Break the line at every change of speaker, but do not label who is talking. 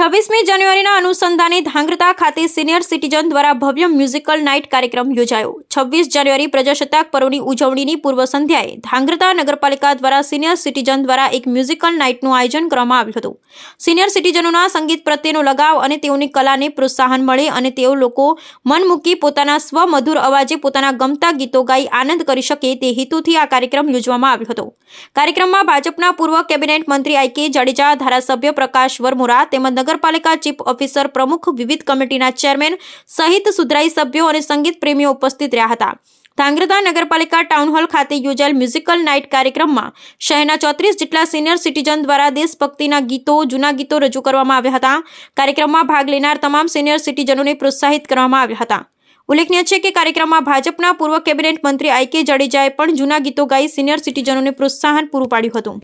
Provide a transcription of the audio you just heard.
છવ્વીસમી જાન્યુઆરીના અનુસંધાને ધાંગ્રતા ખાતે સિનિયર સિટીઝન દ્વારા ભવ્ય મ્યુઝિકલ નાઇટ કાર્યક્રમ યોજાયો. છવ્વીસ જાન્યુઆરી પ્રજાસત્તાક પર્વની ઉજવણીની પૂર્વ સંધ્યાએ ધાંગ્રતા નગરપાલિકા દ્વારા સિનિયર સિટીઝન દ્વારા એક મ્યુઝિકલ નાઇટનું આયોજન કરવામાં આવ્યું હતું. સિનિયર સિટીઝનોના સંગીત પ્રત્યેનો લગાવ અને તેઓની કલાને પ્રોત્સાહન મળે અને તેઓ લોકો મન મૂકી પોતાના સ્વમધુર અવાજે પોતાના ગમતા ગીતો ગાઈ આનંદ કરી શકે તે હેતુથી આ કાર્યક્રમ યોજવામાં આવ્યો હતો. કાર્યક્રમમાં ભાજપના પૂર્વ કેબિનેટ મંત્રી આઈ કે જાડેજા, ધારાસભ્ય પ્રકાશ વરમોરા તેમજ નગરપાલિકા ચીફ ઓફિસર પ્રમુખ વિવિધ કમિટીના ચેરમેન સહિત સુધરાઈ સભ્યો અને સંગીત પ્રેમીઓ ઉપસ્થિત રહ્યા હતા. ધાંગ્રધા નગરપાલિકા ટાઉન હોલ ખાતે યોજાયેલ મ્યુઝિકલ નાઇટ કાર્યક્રમમાં શહેરના ચોત્રીસ જેટલા સિનિયર સિટીઝન દ્વારા દેશભક્તિના ગીતો, જૂના ગીતો રજૂ કરવામાં આવ્યા હતા. કાર્યક્રમમાં ભાગ લેનાર તમામ સિનિયર સિટીઝનોને પ્રોત્સાહિત કરવામાં આવ્યા હતા. ઉલ્લેખનીય છે કે કાર્યક્રમમાં ભાજપના પૂર્વ કેબિનેટ મંત્રી આઈ કે જાડેજાએ પણ જૂના ગીતો ગાઈ સિનિયર સિટીઝનોને પ્રોત્સાહન પૂરું પાડ્યું હતું.